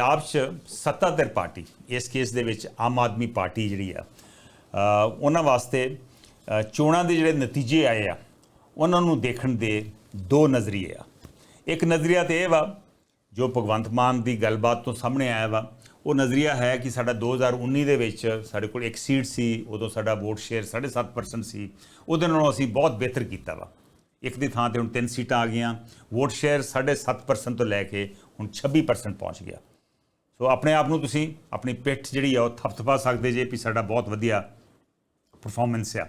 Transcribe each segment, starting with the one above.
ਪੰਜਾਬ 'ਚ ਸੱਤਾਧਰ ਪਾਰਟੀ, ਇਸ ਕੇਸ ਦੇ ਵਿੱਚ ਆਮ ਆਦਮੀ ਪਾਰਟੀ ਜਿਹੜੀ ਆ ਉਹਨਾਂ ਵਾਸਤੇ ਚੋਣਾਂ ਦੇ ਜਿਹੜੇ ਨਤੀਜੇ ਆਏ ਆ, ਉਹਨਾਂ ਨੂੰ ਦੇਖਣ ਦੇ ਦੋ ਨਜ਼ਰੀਏ ਆ। ਇੱਕ ਨਜ਼ਰੀਆ ਤੇ ਇਹ ਵਾ, ਜੋ ਭਗਵੰਤ ਮਾਨ ਦੀ ਗੱਲਬਾਤ ਤੋਂ ਸਾਹਮਣੇ ਆਇਆ ਵਾ, ਉਹ ਨਜ਼ਰੀਆ ਹੈ ਕਿ ਸਾਡਾ 2019 ਦੇ ਵਿੱਚ ਸਾਡੇ ਕੋਲ ਇੱਕ ਸੀਟ ਸੀ, ਉਦੋਂ ਸਾਡਾ ਵੋਟ ਸ਼ੇਅਰ 7.5% ਸੀ, ਉਹਦੇ ਨਾਲੋਂ ਅਸੀਂ ਬਹੁਤ ਬਿਹਤਰ ਕੀਤਾ ਵਾ। ਇੱਕ ਦੀ ਥਾਂ ਤੇ ਹੁਣ ਤਿੰਨ ਸੀਟਾਂ ਆ ਗਈਆਂ, ਵੋਟ ਸ਼ੇਅਰ 7.5% ਤੋਂ ਲੈ ਕੇ ਹੁਣ 26% ਪਹੁੰਚ ਗਿਆ। ਸੋ ਆਪਣੇ ਆਪ ਨੂੰ ਤੁਸੀਂ ਆਪਣੀ ਪਿੱਠ ਜਿਹੜੀ ਆ ਉਹ ਥਪਥਪਾ ਸਕਦੇ ਜੇ ਵੀ ਸਾਡਾ ਬਹੁਤ ਵਧੀਆ ਪਰਫਾਰਮੈਂਸ ਆ।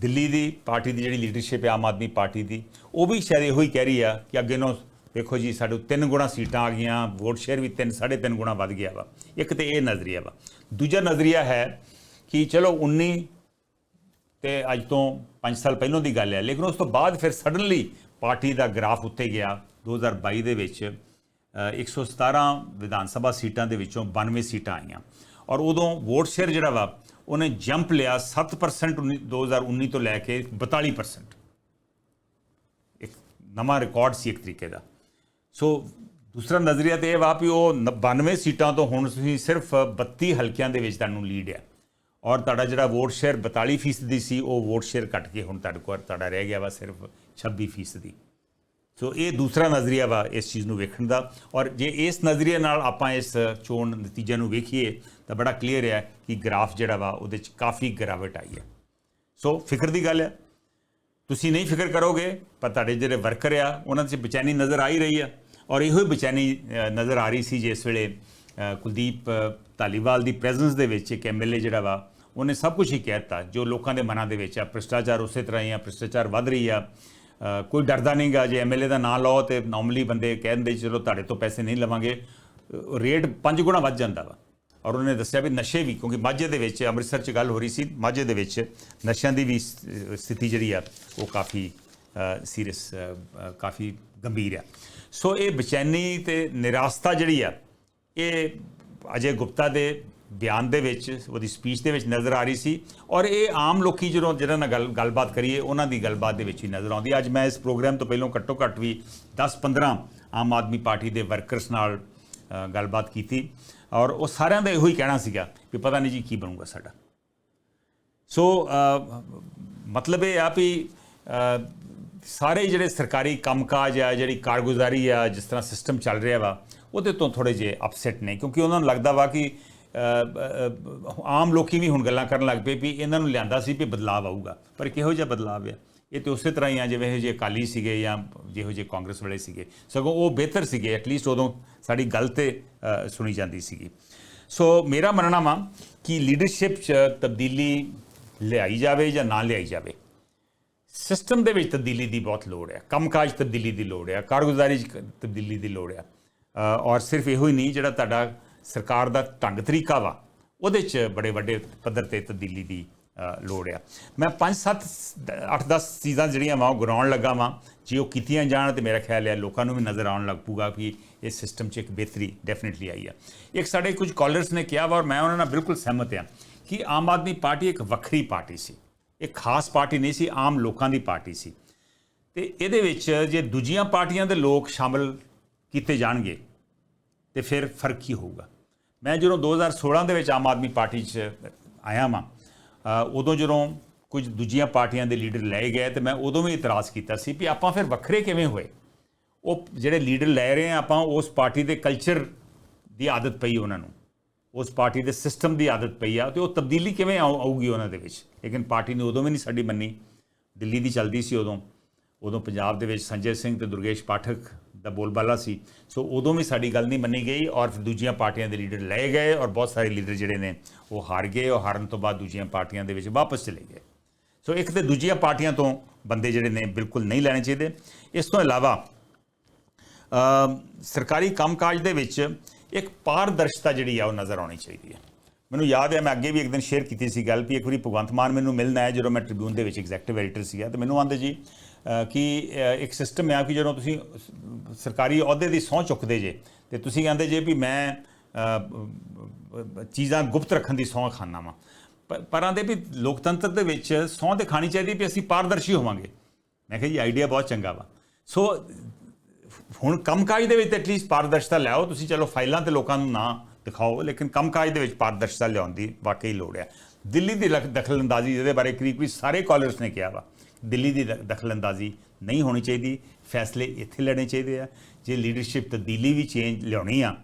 ਦਿੱਲੀ ਦੀ ਪਾਰਟੀ ਦੀ ਜਿਹੜੀ ਲੀਡਰਸ਼ਿਪ ਹੈ ਆਮ ਆਦਮੀ ਪਾਰਟੀ ਦੀ, ਉਹ ਵੀ ਸ਼ਾਇਦ ਇਹੋ ਹੀ ਕਹਿ ਰਹੀ ਆ ਕਿ ਅੱਗੇ ਨੂੰ ਦੇਖੋ ਜੀ, ਸਾਡੇ ਤਿੰਨ ਗੁਣਾ ਸੀਟਾਂ ਆ ਗਈਆਂ ਵੋਟ ਸ਼ੇਅਰ ਵੀ ਤਿੰਨ, ਸਾਢੇ ਤਿੰਨ ਗੁਣਾ ਵੱਧ ਗਿਆ ਵਾ। ਇੱਕ ਤੇ ਇਹ ਨਜ਼ਰੀਆ ਵਾ। ਦੂਜਾ ਨਜ਼ਰੀਆ ਹੈ ਕਿ ਚਲੋ 19 ਤੇ ਅੱਜ ਤੋਂ 5 ਸਾਲ ਪਹਿਲਾਂ ਦੀ ਗੱਲ ਹੈ ਲੇਕਿਨ ਉਸ ਤੋਂ ਬਾਅਦ ਫਿਰ ਸਡਨਲੀ ਪਾਰਟੀ ਦਾ ਗ੍ਰਾਫ ਉੱਤੇ ਗਿਆ 2022 ਦੇ ਵਿੱਚ। 117 ਵਿਧਾਨ ਸਭਾ ਸੀਟਾਂ ਦੇ ਵਿੱਚੋਂ 92 ਸੀਟਾਂ ਆਈਆਂ। ਔਰ ਉਦੋਂ ਵੋਟ ਸ਼ੇਅਰ ਜਿਹੜਾ ਵਾ, ਉਹਨੇ ਜੰਪ ਲਿਆ 7% ਉਨੀ- 2019 ਤੋਂ ਲੈ ਕੇ 42% ਇੱਕ ਨਵਾਂ ਰਿਕਾਰਡ ਸੀ ਇੱਕ ਤਰੀਕੇ ਦਾ। ਸੋ ਦੂਸਰਾ ਨਜ਼ਰੀਆ ਤੇ ਇਹ ਵਾ ਵੀ ਉਹ ਨ- 92 ਸੀਟਾਂ ਤੋਂ ਹੁਣ ਤੁਸੀਂ ਸਿਰਫ 32 ਹਲਕਿਆਂ ਦੇ ਵਿੱਚ ਤੁਹਾਨੂੰ ਲੀਡ ਹੈ ਔਰ ਤੁਹਾਡਾ ਜਿਹੜਾ ਵੋਟ ਸ਼ੇਅਰ 42% ਦੀ ਸੀ, ਉਹ ਵੋਟ ਸ਼ੇਅਰ ਘਟ ਕੇ ਹੁਣ ਤੁਹਾਡੇ ਕੋਲ ਤੁਹਾਡਾ ਰਹਿ ਗਿਆ ਵਾ ਸਿਰਫ 26% ਦੀ ਸੋ ਇਹ ਦੂਸਰਾ ਨਜ਼ਰੀਆ ਵਾ ਇਸ ਚੀਜ਼ ਨੂੰ ਵੇਖਣ ਦਾ। ਔਰ ਜੇ ਇਸ ਨਜ਼ਰੀਏ ਨਾਲ ਆਪਾਂ ਇਸ ਚੋਣ ਨਤੀਜੇ ਨੂੰ ਵੇਖੀਏ, ਤਾਂ ਬੜਾ ਕਲੀਅਰ ਹੈ ਕਿ ਗ੍ਰਾਫ ਜਿਹੜਾ ਵਾ ਉਹਦੇ 'ਚ ਕਾਫੀ ਗਿਰਾਵਟ ਆਈ ਹੈ। ਸੋ ਫਿਕਰ ਦੀ ਗੱਲ ਹੈ ਤੁਸੀਂ ਨਹੀਂ ਫਿਕਰ ਕਰੋਗੇ, ਪਰ ਤੁਹਾਡੇ ਜਿਹੜੇ ਵਰਕਰ ਆ, ਉਹਨਾਂ 'ਚ ਬੇਚੈਨੀ ਨਜ਼ਰ ਆ ਹੀ ਰਹੀ ਆ। ਔਰ ਇਹੋ ਹੀ ਬੇਚੈਨੀ ਨਜ਼ਰ ਆ ਰਹੀ ਸੀ ਜਿਸ ਵੇਲੇ ਕੁਲਦੀਪ ਧਾਲੀਵਾਲ ਦੀ ਪ੍ਰੈਜ਼ੈਂਸ ਦੇ ਵਿੱਚ ਇੱਕ ਐਮਐਲਏ ਜਿਹੜਾ ਵਾ, ਉਹਨੇ ਸਭ ਕੁਝ ਹੀ ਕਹਿ ਦਿੱਤਾ, ਜੋ ਲੋਕਾਂ ਦੇ ਮਨਾਂ ਦੇ ਵਿੱਚ ਆ। ਭ੍ਰਿਸ਼ਟਾਚਾਰ ਉਸੇ ਤਰ੍ਹਾਂ ਹੀ ਆ, ਭ੍ਰਿਸ਼ਟਾਚਾਰ ਵੱਧ ਰਹੀ ਆ। ਕੋਈ ਡਰਦਾ ਨਹੀਂਗਾ, ਜੇ ਐਮਐਲਏ ਦਾ ਨਾਂ ਲਓ ਤੇ ਨਾਰਮਲੀ ਬੰਦੇ ਕਹਿੰਦੇ ਚਲੋ ਤੁਹਾਡੇ ਤੋਂ ਪੈਸੇ ਨਹੀਂ ਲਵਾਂਗੇ। ਰੇਟ ਪੰਜ ਗੁਣਾ ਵੱਧ ਜਾਂਦਾ ਵਾ। ਔਰ ਉਹਨੇ ਦੱਸਿਆ ਵੀ ਨਸ਼ੇ ਵੀ, ਕਿਉਂਕਿ ਮਾਝੇ ਦੇ ਵਿੱਚ, ਅੰਮ੍ਰਿਤਸਰ 'ਚ ਗੱਲ ਹੋ ਰਹੀ ਸੀ, ਮਾਝੇ ਦੇ ਵਿੱਚ ਨਸ਼ਿਆਂ ਦੀ ਵੀ ਸ- ਸਥਿਤੀ ਜਿਹੜੀ ਆ, ਉਹ ਕਾਫੀ ਸੀਰੀਅਸ ਕਾਫੀ ਗੰਭੀਰ ਆ। ਸੋ ਇਹ ਬੇਚੈਨੀ ਤੇ ਨਿਰਾਸਤਾ ਜਿਹੜੀ ਆ, ਇਹ ਅਜੇ ਗੁਪਤਾ ਦੇ ਬਿਆਨ ਦੇ ਵਿੱਚ, ਉਹਦੀ ਸਪੀਚ ਦੇ ਵਿੱਚ ਨਜ਼ਰ ਆ ਰਹੀ ਸੀ। ਔਰ ਇਹ ਆਮ ਲੋਕੀ ਜਦੋਂ, ਜਿਹਨਾਂ ਨਾਲ ਗੱਲ, ਗੱਲਬਾਤ ਕਰੀਏ, ਉਹਨਾਂ ਦੀ ਗੱਲਬਾਤ ਦੇ ਵਿੱਚ ਹੀ ਨਜ਼ਰ ਆਉਂਦੀ। ਅੱਜ ਮੈਂ ਇਸ ਪ੍ਰੋਗਰਾਮ ਤੋਂ ਪਹਿਲਾਂ ਘੱਟੋ ਘੱਟ ਵੀ 10-15 ਆਮ ਆਦਮੀ ਪਾਰਟੀ ਦੇ ਵਰਕਰਸ ਨਾਲ ਗੱਲਬਾਤ ਕੀਤੀ। ਔਰ ਉਹ ਸਾਰਿਆਂ ਦਾ ਇਹੋ ਹੀ ਕਹਿਣਾ ਸੀਗਾ ਵੀ ਪਤਾ ਨਹੀਂ ਜੀ ਕੀ ਬਣੂਗਾ ਸਾਡਾ। ਸੋ ਮਤਲਬ ਇਹ ਆ ਵੀ ਸਾਰੇ ਜਿਹੜੇ ਸਰਕਾਰੀ ਕੰਮਕਾਜ ਆ, ਜਿਹੜੀ ਕਾਰਗੁਜ਼ਾਰੀ ਆ, ਜਿਸ ਤਰ੍ਹਾਂ ਸਿਸਟਮ ਚੱਲ ਰਿਹਾ ਵਾ, ਉਹਦੇ ਤੋਂ ਥੋੜੇ ਜਿਹੇ ਅਪਸੈਟ ਨੇ। ਕਿਉਂਕਿ ਉਹਨਾਂ ਨੂੰ ਲੱਗਦਾ ਵਾ ਕਿ ਆਮ ਲੋਕੀ ਵੀ ਹੁਣ ਗੱਲਾਂ ਕਰਨ ਲੱਗ ਪਏ ਵੀ ਇਹਨਾਂ ਨੂੰ ਲਿਆਂਦਾ ਸੀ ਵੀ ਬਦਲਾਅ ਆਊਗਾ। ਪਰ ਕਿਹੋ ਜਿਹਾ ਬਦਲਾਅ ਆ? ਇਹ ਤੇ ਉਸੇ ਤਰ੍ਹਾਂ ਹੀ ਆ, ਜਿਵੇਂ ਇਹ ਜੇ ਅਕਾਲੀ ਸੀਗੇ ਜਾਂ ਜਿਹੋ ਜਿਹੇ ਕਾਂਗਰਸ ਵਾਲੇ ਸੀਗੇ। ਸਗੋਂ ਉਹ ਬਿਹਤਰ ਸੀਗੇ ਐਟਲੀਸਟ ਉਦੋਂ ਸਾਡੀ ਗੱਲ ਤੇ ਸੁਣੀ ਜਾਂਦੀ ਸੀਗੀ। ਸੋ ਮੇਰਾ ਮੰਨਣਾ ਵਾ ਕਿ ਲੀਡਰਸ਼ਿਪ 'ਚ ਤਬਦੀਲੀ ਲਿਆਈ ਜਾਵੇ ਜਾਂ ਨਾ ਲਿਆਈ ਜਾਵੇ। ਸਿਸਟਮ ਦੇ ਵਿੱਚ ਤਬਦੀਲੀ ਦੀ ਬਹੁਤ ਲੋੜ ਹੈ ਕੰਮਕਾਜ ਤਬਦੀਲੀ ਦੀ ਲੋੜ ਹੈ ਕਾਰਗੁਜ਼ਾਰੀ 'ਚ ਤਬਦੀਲੀ ਦੀ ਲੋੜ ਹੈ ਔਰ ਸਿਰਫ ਇਹੋ ਹੀ ਨਹੀਂ ਜਿਹੜਾ ਤੁਹਾਡਾ ਸਰਕਾਰ ਦਾ ਢੰਗ ਤਰੀਕਾ ਵਾ, ਉਹਦੇ 'ਚ ਬੜੇ ਵੱਡੇ ਪੱਧਰ ਤੇ ਤਬਦੀਲੀ ਦੀ ਲੋੜ ਆ। ਮੈਂ 5 7 8 10 ਚੀਜ਼ਾਂ ਜਿਹੜੀਆਂ ਵਾ, ਉਹ ਗਰਾਉਣ ਲੱਗਾ ਵਾਂ, ਜੇ ਉਹ ਕੀਤੀਆਂ ਜਾਣ ਤੇ ਮੇਰਾ ਖਿਆਲ ਹੈ ਲੋਕਾਂ ਨੂੰ ਵੀ ਨਜ਼ਰ ਆਉਣ ਲੱਗ ਪੂਗਾ ਕਿ ਇਸ ਸਿਸਟਮ 'ਚ ਇੱਕ ਬਿਹਤਰੀ ਡੈਫੀਨਿਟਲੀ ਆਈ ਆ। ਇੱਕ ਸਾਡੇ ਕੁਝ ਕਾਲਰਸ ਨੇ ਕਿਹਾ ਵਾ ਔਰ ਮੈਂ ਉਹਨਾਂ ਨਾਲ ਬਿਲਕੁਲ ਸਹਿਮਤ ਹਾਂ ਕਿ ਆਮ ਆਦਮੀ ਪਾਰਟੀ ਇੱਕ ਵੱਖਰੀ ਪਾਰਟੀ ਸੀ। ਇੱਕ ਖਾਸ ਪਾਰਟੀ ਨਹੀਂ ਸੀ, ਆਮ ਲੋਕਾਂ ਦੀ ਪਾਰਟੀ ਸੀ। ਤੇ ਇਹਦੇ ਵਿੱਚ ਜੇ ਦੂਜੀਆਂ ਪਾਰਟੀਆਂ ਦੇ ਲੋਕ ਸ਼ਾਮਲ ਕੀਤੇ ਜਾਣਗੇ ਤੇ ਫਿਰ ਫ਼ਰਕ ਹੀ ਹੋਊਗਾ। ਮੈਂ ਜਦੋਂ 2016 ਦੇ ਵਿੱਚ ਆਮ ਆਦਮੀ ਪਾਰਟੀ 'ਚ ਆਇਆ ਵਾਂ ਉਦੋਂ ਜਦੋਂ ਕੁਝ ਦੂਜੀਆਂ ਪਾਰਟੀਆਂ ਦੇ ਲੀਡਰ ਲਏ ਗਏ ਤੇ ਮੈਂ ਉਦੋਂ ਵੀ ਇਤਰਾਜ਼ ਕੀਤਾ ਸੀ ਵੀ ਆਪਾਂ ਫਿਰ ਵੱਖਰੇ ਕਿਵੇਂ ਹੋਏ। ਉਹ ਜਿਹੜੇ ਲੀਡਰ ਲੈ ਰਹੇ ਆ, ਆਪਾਂ ਉਸ ਪਾਰਟੀ ਦੇ ਕਲਚਰ ਦੀ ਆਦਤ ਪਈ ਉਹਨਾਂ ਨੂੰ। ਉਸ ਪਾਰਟੀ ਦੇ ਸਿਸਟਮ ਦੀ ਆਦਤ ਪਈ ਆ ਤੇ ਉਹ ਤਬਦੀਲੀ ਕਿਵੇਂ ਆਊ- ਆਊਗੀ ਉਹਨਾਂ ਦੇ ਵਿੱਚ? ਲੇਕਿਨ ਪਾਰਟੀ ਨੇ ਉਦੋਂ ਵੀ ਨਹੀਂ ਸਾਡੀ ਮੰਨੀ। ਦਿੱਲੀ ਦੀ ਚੱਲਦੀ ਸੀ ਉਦੋਂ। ਉਦੋਂ ਪੰਜਾਬ ਦੇ ਵਿੱਚ ਸੰਜੇ ਸਿੰਘ ਤੇ ਦੁਰਗੇਸ਼ ਪਾਠਕ ਦਾ ਬੋਲਬਾਲਾ ਸੀ। ਸੋ ਉਦੋਂ ਵੀ ਸਾਡੀ ਗੱਲ ਨਹੀਂ ਮੰਨੀ ਗਈ ਔਰ ਫਿਰ ਦੂਜੀਆਂ ਪਾਰਟੀਆਂ ਦੇ ਲੀਡਰ ਲਏ ਗਏ ਔਰ ਬਹੁਤ ਸਾਰੇ ਲੀਡਰ ਜਿਹੜੇ ਨੇ ਉਹ ਹਾਰ ਗਏ ਔਰ ਹਾਰਨ ਤੋਂ ਬਾਅਦ ਦੂਜੀਆਂ ਪਾਰਟੀਆਂ ਦੇ ਵਿੱਚ ਵਾਪਸ ਚਲੇ ਗਏ। ਸੋ ਇੱਕ ਤੇ ਦੂਜੀਆਂ ਪਾਰਟੀਆਂ ਤੋਂ ਬੰਦੇ ਜਿਹੜੇ ਨੇ ਬਿਲਕੁਲ ਨਹੀਂ ਲੈਣੇ ਚਾਹੀਦੇ। ਇਸ ਤੋਂ ਇਲਾਵਾ ਅ, ਸਰਕਾਰੀ ਕੰਮਕਾਜ ਦੇ ਵਿੱਚ ਇੱਕ ਪਾਰਦਰਸ਼ਤਾ ਜਿਹੜੀ ਆ ਉਹ ਨਜ਼ਰ ਆਉਣੀ ਚਾਹੀਦੀ ਹੈ। ਮੈਨੂੰ ਯਾਦ ਹੈ ਮੈਂ ਅੱਗੇ ਵੀ ਇੱਕ ਦਿਨ ਸ਼ੇਅਰ ਕੀਤੀ ਸੀ ਗੱਲ ਵੀ ਇੱਕ ਵਾਰੀ ਭਗਵੰਤ ਮਾਨ ਮੈਨੂੰ ਮਿਲਣਾ ਹੈ ਜਦੋਂ ਮੈਂ ਟ੍ਰਿਬਿਊਨ ਦੇ ਵਿੱਚ ਐਗਜ਼ੈਕਟਿਵ ਐਡੀਟਰ ਸੀਗਾ ਤੇ ਮੈਨੂੰ ਆਂਦੇ ਜੀ ਕਿ ਇੱਕ ਸਿਸਟਮ ਹੈ ਕਿ ਜਦੋਂ ਤੁਸੀਂ ਸਰਕਾਰੀ ਅਹੁਦੇ ਦੀ ਸਹੁੰ ਚੁੱਕਦੇ ਜੇ, ਤੇ ਤੁਸੀਂ ਕਹਿੰਦੇ ਜੇ ਵੀ ਮੈਂ ਚੀਜ਼ਾਂ ਗੁਪਤ ਰੱਖਣ ਦੀ ਸਹੁੰ ਖਾਨਾ ਵਾਂ। ਪ- ਪਰ ਆਂਦੇ ਵੀ ਲੋਕਤੰਤਰ ਦੇ ਵਿੱਚ ਸਹੁੰ ਤੇ ਖਾਣੀ ਚਾਹੀਦੀ ਵੀ ਅਸੀਂ ਪਾਰਦਰਸ਼ੀ ਹੋਵਾਂਗੇ। ਮੈਂ ਕਿਹਾ ਜੀ ਆਈਡੀਆ ਬਹੁਤ ਚੰਗਾ ਵਾ। ਸੋ, ਹੁਣ ਕੰਮਕਾਜ ਦੇ ਵਿੱਚ ਐਟਲੀਸਟ ਪਾਰਦਰਸ਼ਤਾ ਲਿਆਓ, ਤੁਸੀਂ ਚਲੋ ਫਾਈਲਾਂ ਤੇ ਲੋਕਾਂ ਨੂੰ ਨਾ ਦਿਖਾਓ, ਲੇਕਿਨ ਕੰਮਕਾਜ ਦੇ ਵਿੱਚ ਪਾਰਦਰਸ਼ਤਾ ਲਿਆਉਣ ਦੀ ਵਾਕਈ ਲੋੜ ਹੈ ਦਿੱਲੀ ਦੀ ਲਖ- ਦਖਲਅੰਦਾਜ਼ੀ, ਜਿਹਦੇ ਬਾਰੇ ਕਰੀਬ ਵੀ ਸਾਰੇ ਕਾਲਰਸ ਨੇ ਕਿਹਾ ਵਾ। ਦਿੱਲੀ ਦੀ ਦ- ਦਖਲਅੰਦਾਜ਼ੀ ਨਹੀਂ ਹੋਣੀ ਚਾਹੀਦੀ, ਫੈਸਲੇ ਇੱਥੇ ਲੈਣੇ ਚਾਹੀਦੇ ਆ। ਜੇ ਲੀਡਰਸ਼ਿਪ ਤਬਦੀਲੀ ਵੀ ਚੇਂਜ ਲਿਆਉਣੀ ਆ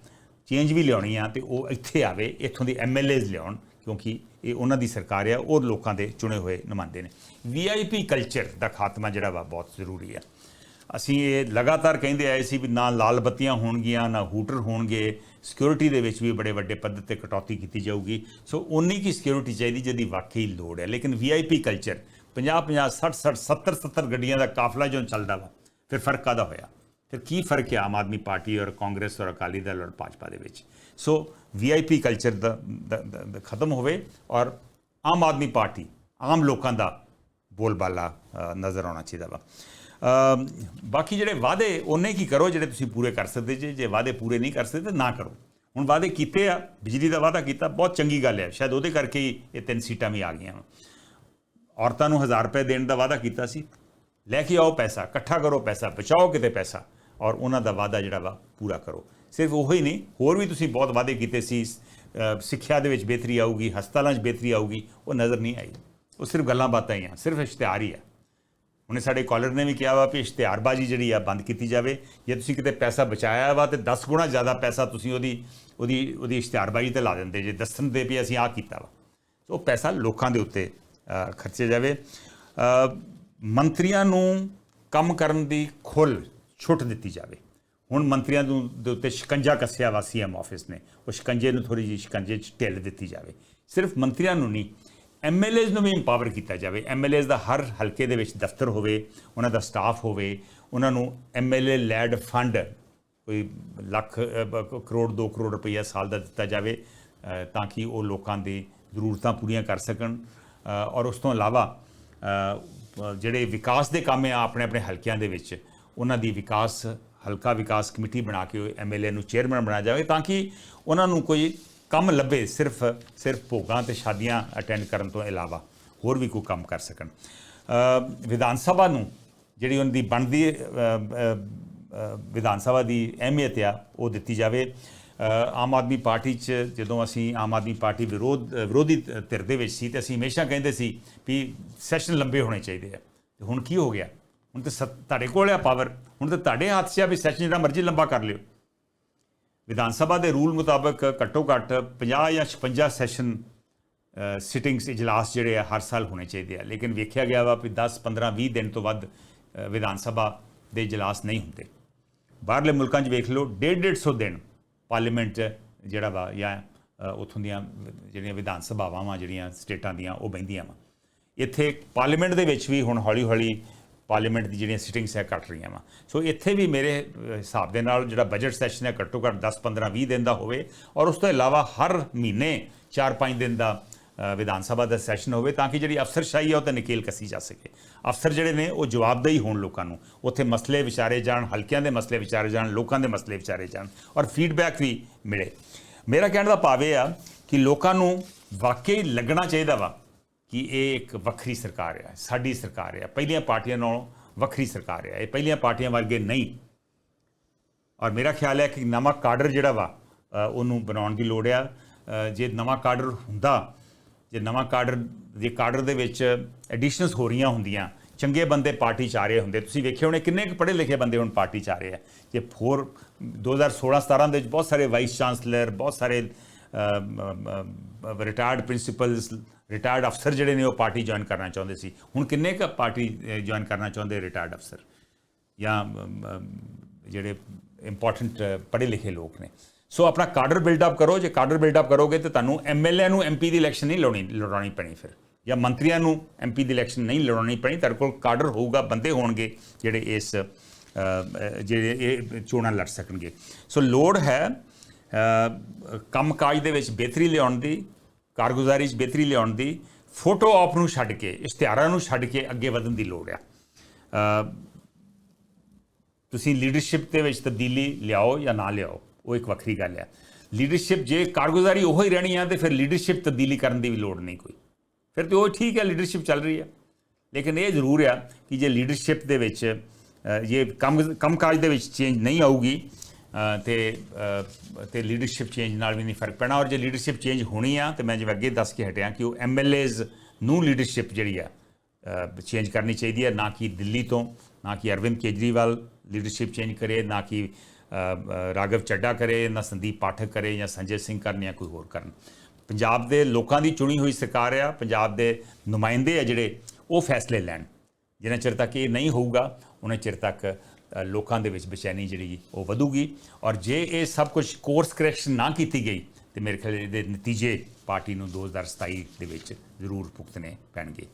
ਚੇਂਜ ਵੀ ਲਿਆਉਣੀ ਆ ਤੇ ਉਹ ਇੱਥੇ ਆਵੇ, ਇੱਥੋਂ ਦੇ ਐਮਐਲਏਜ਼ ਲਿਆਉਣ, ਕਿਉਂਕਿ ਇਹ ਉਹਨਾਂ ਦੀ ਸਰਕਾਰ ਆ ਉਹ ਲੋਕਾਂ ਦੇ ਚੁਣੇ ਹੋਏ ਨੁਮਾਇੰਦੇ ਨੇ। ਵੀਆਈਪੀ ਕਲਚਰ ਦਾ ਖਾਤਮਾ ਜਿਹੜਾ ਵਾ ਬਹੁਤ ਜ਼ਰੂਰੀ ਆ। ਅਸੀਂ ਇਹ ਲਗਾਤਾਰ ਕਹਿੰਦੇ ਆਏ ਸੀ ਵੀ ਨਾ ਲਾਲ ਬੱਤੀਆਂ ਹੋਣਗੀਆਂ, ਨਾ ਹੂਟਰ ਹੋਣਗੇ ਸਿਕਿਉਰਿਟੀ ਦੇ ਵਿੱਚ ਵੀ ਬੜੇ ਵੱਡੇ ਪੱਧਰ ਤੇ ਕਟੌਤੀ ਕੀਤੀ ਜਾਊਗੀ। ਸੋ ਉਨੀ ਕੀ ਸਿਕਿਉਰਿਟੀ ਚਾਹੀਦੀ ਜਿਹਦੀ ਵਾਕਈ ਲੋੜ ਹੈ ਲੇਕਿਨ ਵੀਆਈਪੀ ਕਲਚਰ 50 50 60 60 70 70 ਗੱਡੀਆਂ ਦਾ ਕਾਫਲਾ ਜੋ ਚੱਲਦਾ ਵਾ, ਫਿਰ ਫ਼ਰਕ ਕਾਦਾ ਹੋਇਆ। ਫਿਰ ਕੀ ਫ਼ਰਕ ਹੈ ਆਮ ਆਦਮੀ ਪਾਰਟੀ ਔਰ ਕਾਂਗਰਸ ਔਰ ਅਕਾਲੀ ਦਲ ਔਰ ਭਾਜਪਾ ਦੇ ਵਿੱਚ? ਸੋ ਵੀਆਈਪੀ ਕਲਚਰ ਦਾ, ਦਾ- ਦਾ- ਖਤਮ ਹੋਵੇ ਔਰ ਆਮ ਆਦਮੀ ਪਾਰਟੀ, ਆਮ ਲੋਕਾਂ ਦਾ ਬੋਲਬਾਲਾ ਨਜ਼ਰ ਆਉਣਾ ਚਾਹੀਦਾ ਵਾ। ਬਾਕੀ ਜਿਹੜੇ ਵਾਅਦੇ, ਉਹਨੇ ਕੀ ਕਰੋ ਜਿਹੜੇ ਤੁਸੀਂ ਪੂਰੇ ਕਰ ਸਕਦੇ ਜੇ ਜੇ ਵਾਅਦੇ ਪੂਰੇ ਨਹੀਂ ਕਰ ਸਕਦੇ ਤਾਂ ਨਾ ਕਰੋ। ਹੁਣ ਵਾਅਦੇ ਕੀਤੇ ਆ, ਬਿਜਲੀ ਦਾ ਵਾਅਦਾ ਕੀਤਾ, ਬਹੁਤ ਚੰਗੀ ਗੱਲ ਹੈ ਸ਼ਾਇਦ ਉਹਦੇ ਕਰਕੇ ਹੀ ਇਹ ਤਿੰਨ ਸੀਟਾਂ ਵੀ ਆ ਗਈਆਂ ਵਾਂ। ਔਰਤਾਂ ਨੂੰ 1000 ਰੁਪਏ ਦੇਣ ਦਾ ਵਾਅਦਾ ਕੀਤਾ ਸੀ। ਲੈ ਕੇ ਆਓ ਪੈਸਾ, ਇਕੱਠਾ ਕਰੋ ਪੈਸਾ, ਬਚਾਓ ਕਿਤੇ ਪੈਸਾ ਔਰ ਉਹਨਾਂ ਦਾ ਵਾਅਦਾ ਜਿਹੜਾ ਵਾ ਪੂਰਾ ਕਰੋ। ਸਿਰਫ ਉਹ ਹੀ ਨਹੀਂ, ਹੋਰ ਵੀ ਤੁਸੀਂ ਬਹੁਤ ਵਾਅਦੇ ਕੀਤੇ ਸੀ ਸਿੱਖਿਆ ਦੇ ਵਿੱਚ ਬਿਹਤਰੀ ਆਊਗੀ, ਹਸਪਤਾਲਾਂ 'ਚ ਬਿਹਤਰੀ ਆਊਗੀ, ਉਹ ਨਜ਼ਰ ਨਹੀਂ ਆਈ। ਉਹ ਸਿਰਫ ਗੱਲਾਂ ਬਾਤਾਂ ਹੀ ਆ, ਸਿਰਫ ਇਸ਼ਤਿਹਾਰ ਹੀ ਆ। ਉਹਨੇ ਸਾਡੇ ਕਾਲਰ ਨੇ ਵੀ ਕਿਹਾ ਵਾ ਵੀ ਇਸ਼ਤਿਹਾਰਬਾਜ਼ੀ ਜਿਹੜੀ ਆ ਬੰਦ ਕੀਤੀ ਜਾਵੇ। ਜੇ ਤੁਸੀਂ ਕਿਤੇ ਪੈਸਾ ਬਚਾਇਆ ਵਾ ਤੇ 10 ਗੁਣਾ ਜ਼ਿਆਦਾ ਪੈਸਾ ਤੁਸੀਂ ਉਹਦੀ ਉਹਦੀ ਉਹਦੀ ਇਸ਼ਤਿਹਾਰਬਾਜ਼ੀ ਤੇ ਲਾ ਦਿੰਦੇ, ਜੇ ਦੱਸਣ ਦੇ ਵੀ ਅਸੀਂ ਆਹ ਕੀਤਾ ਵਾ। ਸੋ ਉਹ ਪੈਸਾ ਲੋਕਾਂ ਦੇ ਉੱਤੇ ਖਰਚਿਆ ਜਾਵੇ। ਮੰਤਰੀਆਂ ਨੂੰ ਕੰਮ ਕਰਨ ਦੀ ਖੁੱਲ ਛੁੱਟ ਦਿੱਤੀ ਜਾਵੇ। ਹੁਣ ਮੰਤਰੀਆਂ ਨੂੰ ਦੇ ਉੱਤੇ ਸ਼ਿਕੰਜਾ ਕੱਸਿਆ ਵਾ ਸੀਐਮ ਆਫਿਸ ਨੇ। ਉਹ ਸ਼ਿਕੰਜੇ ਨੂੰ ਥੋੜੀ ਜਿਹੀ ਸ਼ਿਕੰਜੇ 'ਚ ਢਿੱਲ ਦਿੱਤੀ ਜਾਵੇ। ਸਿਰਫ ਮੰਤਰੀਆਂ ਨੂੰ ਨਹੀਂ ਐਮਐਲਏਜ਼ ਨੂੰ ਵੀ ਇੰਪਾਵਰ ਕੀਤਾ ਜਾਵੇ। ਐਮਐਲਏਜ਼ ਦਾ ਹਰ ਹਲਕੇ ਦੇ ਵਿੱਚ ਦਫ਼ਤਰ ਹੋਵੇ, ਉਹਨਾਂ ਦਾ ਸਟਾਫ ਹੋਵੇ, ਉਹਨਾਂ ਨੂੰ ਐਮਐਲਏ ਲੈਡ ਫੰਡ ਕੋਈ ਲੱਖ ਕਰੋੜ 2 ਕਰੋੜ ਰੁਪਈਆ ਸਾਲ ਦਾ ਦਿੱਤਾ ਜਾਵੇ ਤਾਂ ਕਿ ਉਹ ਲੋਕਾਂ ਦੀ ਜ਼ਰੂਰਤਾਂ ਪੂਰੀਆਂ ਕਰ ਸਕਣ। ਔਰ ਉਸ ਤੋਂ ਇਲਾਵਾ ਜਿਹੜੇ ਵਿਕਾਸ ਦੇ ਕੰਮ ਆ ਆਪਣੇ ਆਪਣੇ ਹਲਕਿਆਂ ਦੇ ਵਿੱਚ, ਉਹਨਾਂ ਦੀ ਵਿਕਾਸ, ਹਲਕਾ ਵਿਕਾਸ ਕਮੇਟੀ ਬਣਾ ਕੇ ਐਮਐਲਏ ਨੂੰ ਚੇਅਰਮੈਨ ਬਣਾਇਆ ਜਾਵੇ ਤਾਂ ਕਿ ਉਹਨਾਂ ਨੂੰ ਕੋਈ ਕੰਮ ਲੱਭੇ ਸਿਰਫ ਸਿਰਫ ਭੋਗਾਂ ਤੇ ਸ਼ਾਦੀਆਂ ਅਟੈਂਡ ਕਰਨ ਤੋਂ ਇਲਾਵਾ ਹੋਰ ਵੀ ਕੋਈ ਕੰਮ ਕਰ ਸਕਣ। ਵਿਧਾਨ ਸਭਾ ਨੂੰ ਜਿਹੜੀ ਉਹਨਾਂ ਦੀ ਬਣਦੀ ਵਿਧਾਨ ਸਭਾ ਦੀ ਅਹਿਮੀਅਤ ਆ, ਉਹ ਦਿੱਤੀ ਜਾਵੇ। ਆਮ ਆਦਮੀ ਪਾਰਟੀ 'ਚ ਜਦੋਂ ਅਸੀਂ ਆਮ ਆਦਮੀ ਪਾਰਟੀ ਵਿਰੋਧ ਵਿਰੋਧੀ ਧਿਰ ਦੇ ਵਿੱਚ ਸੀ ਤੇ ਅਸੀਂ ਹਮੇਸ਼ਾ ਕਹਿੰਦੇ ਸੀ ਵੀ ਸੈਸ਼ਨ ਲੰਬੇ ਹੋਣੇ ਚਾਹੀਦੇ ਆ। ਤੇ ਹੁਣ ਕੀ ਹੋ ਗਿਆ? ਹੁਣ ਤੇ ਸੱਤ- ਤੁਹਾਡੇ ਕੋਲ ਆ ਪਾਵਰ ਹੁਣ ਤੇ ਤੁਹਾਡੇ ਹੱਥ 'ਚ ਆ ਵੀ ਸੈਸ਼ਨ ਜਿਹੜਾ ਮਰਜ਼ੀ ਲੰਬਾ ਕਰ ਲਿਓ। ਵਿਧਾਨ ਸਭਾ ਦੇ ਰੂਲ ਮੁਤਾਬਕ ਘੱਟੋ ਘੱਟ 50 ਜਾਂ 56 ਸੈਸ਼ਨ ਸਿਟਿੰਗਸ ਇਜਲਾਸ ਜਿਹੜੇ ਆ ਹਰ ਸਾਲ ਹੋਣੇ ਚਾਹੀਦੇ ਆ। ਲੇਕਿਨ ਵੇਖਿਆ ਗਿਆ ਵਾ ਵੀ 10 15 20 ਦਿਨ ਤੋਂ ਵੱਧ ਵਿਧਾਨ ਸਭਾ ਦੇ ਇਜਲਾਸ ਨਹੀਂ ਹੁੰਦੇ। ਬਾਹਰਲੇ ਮੁਲਕਾਂ 'ਚ ਵੇਖ ਲਓ 1.5 150 ਦਿਨ ਪਾਰਲੀਮੈਂਟ 'ਚ ਜਿਹੜਾ ਵਾ ਜਾਂ ਅ, ਉੱਥੋਂ ਦੀਆਂ ਜਿਹੜੀਆਂ ਵਿਧਾਨ ਸਭਾਵਾਂ ਵਾ ਜਿਹੜੀਆਂ ਸਟੇਟਾਂ ਦੀਆਂ ਉਹ ਬਹਿੰਦੀਆਂ ਵਾ। ਇੱਥੇ ਪਾਰਲੀਮੈਂਟ ਦੇ ਵਿੱਚ ਵੀ ਹੁਣ ਹੌਲੀ ਹੌਲੀ ਪਾਰਲੀਮੈਂਟ ਦੀ ਜਿਹੜੀਆਂ ਸਿਟਿੰਗਸ ਹੈ ਘਟ ਰਹੀਆਂ ਵਾ। ਸੋ ਇੱਥੇ ਵੀ ਮੇਰੇ ਹਿਸਾਬ ਦੇ ਨਾਲ ਜਿਹੜਾ ਬਜਟ ਸੈਸ਼ਨ ਹੈ ਘੱਟੋ ਘੱਟ 10 15 20 ਦਿਨ ਦਾ ਹੋਵੇ ਔਰ ਉਸ ਤੋਂ ਇਲਾਵਾ ਹਰ ਮਹੀਨੇ 4-5 ਦਿਨ ਦਾ ਵਿਧਾਨ ਸਭਾ ਦਾ ਸੈਸ਼ਨ ਹੋਵੇ ਤਾਂ ਕਿ ਜਿਹੜੀ ਅਫਸਰਸ਼ਾਹੀ ਹੈ ਉਹ ਤੇ ਨਕੇਲ ਕੱਸੀ ਜਾ ਸਕੇ। ਅਫਸਰ ਜਿਹੜੇ ਨੇ ਉਹ ਜਵਾਬਦੇਹੀ ਹੋਣ ਲੋਕਾਂ ਨੂੰ। ਉੱਥੇ ਮਸਲੇ ਵਿਚਾਰੇ ਜਾਣ, ਹਲਕਿਆਂ ਦੇ ਮਸਲੇ ਵਿਚਾਰੇ ਜਾਣ, ਲੋਕਾਂ ਦੇ ਮਸਲੇ ਵਿਚਾਰੇ ਜਾਣ ਔਰ ਫੀਡਬੈਕ ਵੀ ਮਿਲੇ। ਮੇਰਾ ਕਹਿਣ ਦਾ ਭਾਵ ਇਹ ਆ ਕਿ ਲੋਕਾਂ ਨੂੰ ਵਾਕਈ ਲੱਗਣਾ ਚਾਹੀਦਾ ਵਾ ਕਿ ਇਹ ਇੱਕ ਵੱਖਰੀ ਸਰਕਾਰ ਹੈ ਸਾਡੀ ਸਰਕਾਰ ਹੈ ਪਹਿਲੀਆਂ ਪਾਰਟੀਆਂ ਨਾਲੋਂ ਵੱਖਰੀ ਸਰਕਾਰ ਹੈ ਇਹ ਪਹਿਲੀਆਂ ਪਾਰਟੀਆਂ ਵਰਗੇ ਨਹੀਂ। ਔਰ ਮੇਰਾ ਖਿਆਲ ਹੈ ਕਿ ਨਵਾਂ ਕਾਡਰ ਜਿਹੜਾ ਵਾ ਉਹਨੂੰ ਬਣਾਉਣ ਦੀ ਲੋੜ ਆ। ਜੇ ਨਵਾਂ ਕਾਡਰ ਹੁੰਦਾ ਜੇ ਨਵਾਂ ਕਾਡਰ, ਜੇ ਕਾਡਰ ਦੇ ਵਿੱਚ ਐਡੀਸ਼ਨਸ ਹੋ ਰਹੀਆਂ ਹੁੰਦੀਆਂ, ਚੰਗੇ ਬੰਦੇ ਪਾਰਟੀ ਚ ਆ ਰਹੇ ਹੁੰਦੇ, ਤੁਸੀਂ ਵੇਖਿਆ ਹੋਣੇ ਕਿੰਨੇ ਕੁ ਪੜ੍ਹੇ ਲਿਖੇ ਬੰਦੇ ਹੁਣ ਪਾਰਟੀ ਚ ਆ ਰਹੇ ਆ। ਜੇ ਹੋਰ 2016 17 ਦੇ ਵਿੱਚ ਬਹੁਤ ਸਾਰੇ ਵਾਈਸ ਚਾਂਸਲਰ ਬਹੁਤ ਸਾਰੇ ਰਿਟਾਇਰਡ ਪ੍ਰਿੰਸੀਪਲਸ ਰਿਟਾਇਰਡ ਅਫਸਰ ਜਿਹੜੇ ਨੇ ਉਹ ਪਾਰਟੀ ਜੁਆਇਨ ਕਰਨਾ ਚਾਹੁੰਦੇ ਸੀ। ਹੁਣ ਕਿੰਨੇ ਕੁ ਪਾਰਟੀ ਜੁਆਇਨ ਕਰਨਾ ਚਾਹੁੰਦੇ ਰਿਟਾਇਰਡ ਅਫਸਰ ਜਾਂ ਜਿਹੜੇ ਇੰਪੋਰਟੈਂਟ ਪੜ੍ਹੇ ਲਿਖੇ ਲੋਕ ਨੇ। ਸੋ ਆਪਣਾ ਕਾਡਰ ਬਿਲਡ ਅਪ ਕਰੋ ਜੇ ਕਾਡਰ ਬਿਲਡ ਅਪ ਕਰੋਗੇ ਤੇ ਤੁਹਾਨੂੰ ਐਮਐਲਏ ਨੂੰ ਐਮਪੀ ਦੀ ਇਲੈਕਸ਼ਨ ਨਹੀਂ ਲੜਨੀ ਲੜਾਉਣੀ ਪੈਣੀ ਫਿਰ ਜਾਂ ਮੰਤਰੀਆਂ ਨੂੰ ਐਮਪੀ ਦੀ ਇਲੈਕਸ਼ਨ ਨਹੀਂ ਲੜਾਉਣੀ ਪੈਣੀ ਤੁਹਾਡੇ ਕੋਲ ਕਾਡਰ ਹੋਊਗਾ ਬੰਦੇ ਹੋਣਗੇ ਜਿਹੜੇ ਇਸ ਜਿਹੜੇ ਇਹ ਚੋਣਾਂ ਲੜ ਸਕਣਗੇ ਸੋ ਲੋੜ ਹੈ ਅ, ਕੰਮਕਾਜ ਦੇ ਵਿੱਚ ਬਿਹਤਰੀ ਲਿਆਉਣ ਦੀ ਕਾਰਗੁਜ਼ਾਰੀ 'ਚ ਬਿਹਤਰੀ ਲਿਆਉਣ ਦੀ ਫੋਟੋ ਆਪ ਨੂੰ ਛੱਡ ਕੇ ਇਸ਼ਤਿਹਾਰਾਂ ਨੂੰ ਛੱਡ ਕੇ ਅੱਗੇ ਵਧਣ ਦੀ ਲੋੜ ਆ ਤੁਸੀਂ ਲੀਡਰਸ਼ਿਪ ਦੇ ਵਿੱਚ ਤਬਦੀਲੀ ਲਿਆਓ ਜਾਂ ਨਾ ਲਿਆਓ ਉਹ ਇੱਕ ਵੱਖਰੀ ਗੱਲ ਹੈ। ਲੀਡਰਸ਼ਿਪ ਜੇ ਕਾਰਗੁਜ਼ਾਰੀ ਉਹ ਹੀ ਰਹਿਣੀ ਆ ਤੇ ਫਿਰ ਲੀਡਰਸ਼ਿਪ ਤਬਦੀਲੀ ਕਰਨ ਦੀ ਵੀ ਲੋੜ ਨਹੀਂ ਕੋਈ। ਫਿਰ ਤੇ ਉਹ ਠੀਕ ਹੈ ਲੀਡਰਸ਼ਿਪ ਚੱਲ ਰਹੀ ਆ ਲੇਕਿਨ ਇਹ ਜ਼ਰੂਰ ਆ ਕਿ ਜੇ ਲੀਡਰਸ਼ਿਪ ਦੇ ਵਿੱਚ ਅ, ਇਹ ਕੰਮ ਕੰਮਕਾਜ ਦੇ ਵਿੱਚ ਚੇਂਜ ਨਹੀਂ ਆਊਗੀ ਅ, ਤੇ ਤੇ ਲੀਡਰਸ਼ਿਪ ਚੇਂਜ ਨਾਲ ਵੀ ਨਹੀਂ ਫ਼ਰਕ ਪੈਣਾ। ਔਰ ਜੇ ਲੀਡਰਸ਼ਿਪ ਚੇਂਜ ਹੋਣੀ ਆ ਤੇ ਮੈਂ ਜਿਵੇਂ ਅੱਗੇ ਦੱਸ ਕੇ ਹਟਿਆ ਕਿ ਉਹ ਐਮਐਲਏਜ਼ ਨੂੰ ਲੀਡਰਸ਼ਿਪ ਜਿਹੜੀ ਆ ਚੇਂਜ ਕਰਨੀ ਚਾਹੀਦੀ ਹੈ। ਨਾ ਕਿ ਦਿੱਲੀ ਤੋਂ ਨਾ ਕਿ ਅਰਵਿੰਦ ਕੇਜਰੀਵਾਲ ਲੀਡਰਸ਼ਿਪ ਚੇਂਜ ਕਰੇ ਨਾ ਕਿ ਅ, ਰਾਘਵ ਚੱਡਾ ਕਰੇ ਨਾ ਸੰਦੀਪ ਪਾਠਕ ਕਰੇ ਜਾਂ ਸੰਜੇ ਸਿੰਘ ਕਰਨ ਜਾਂ ਕੋਈ ਹੋਰ ਕਰਨ। ਪੰਜਾਬ ਦੇ ਲੋਕਾਂ ਦੀ ਚੁਣੀ ਹੋਈ ਸਰਕਾਰ ਆ ਪੰਜਾਬ ਦੇ ਨੁਮਾਇੰਦੇ ਆ ਜਿਹੜੇ ਉਹ ਫੈਸਲੇ ਲੈਣ। ਜਿੰਨਾ ਚਿਰ ਤੱਕ ਇਹ ਨਹੀਂ ਹੋਊਗਾ ਉਹਨਾਂ ਚਿਰ ਤੱਕ ਲੋਕਾਂ ਦੇ ਵਿੱਚ ਬੇਚੈਨੀ ਜਿਹੜੀ ਉਹ ਵਧੂਗੀ। ਔਰ ਜੇ ਇਹ ਸਭ ਕੁਝ ਕੋਰਸ ਕਰੈਕਸ਼ਨ ਨਾ ਕੀਤੀ ਗਈ ਤੇ ਮੇਰੇ ਖਿਆਲ ਇਹਦੇ ਨਤੀਜੇ ਪਾਰਟੀ ਨੂੰ 2027 ਦੇ ਵਿੱਚ ਜ਼ਰੂਰ ਭੁਗਤਣੇ ਪੈਣਗੇ।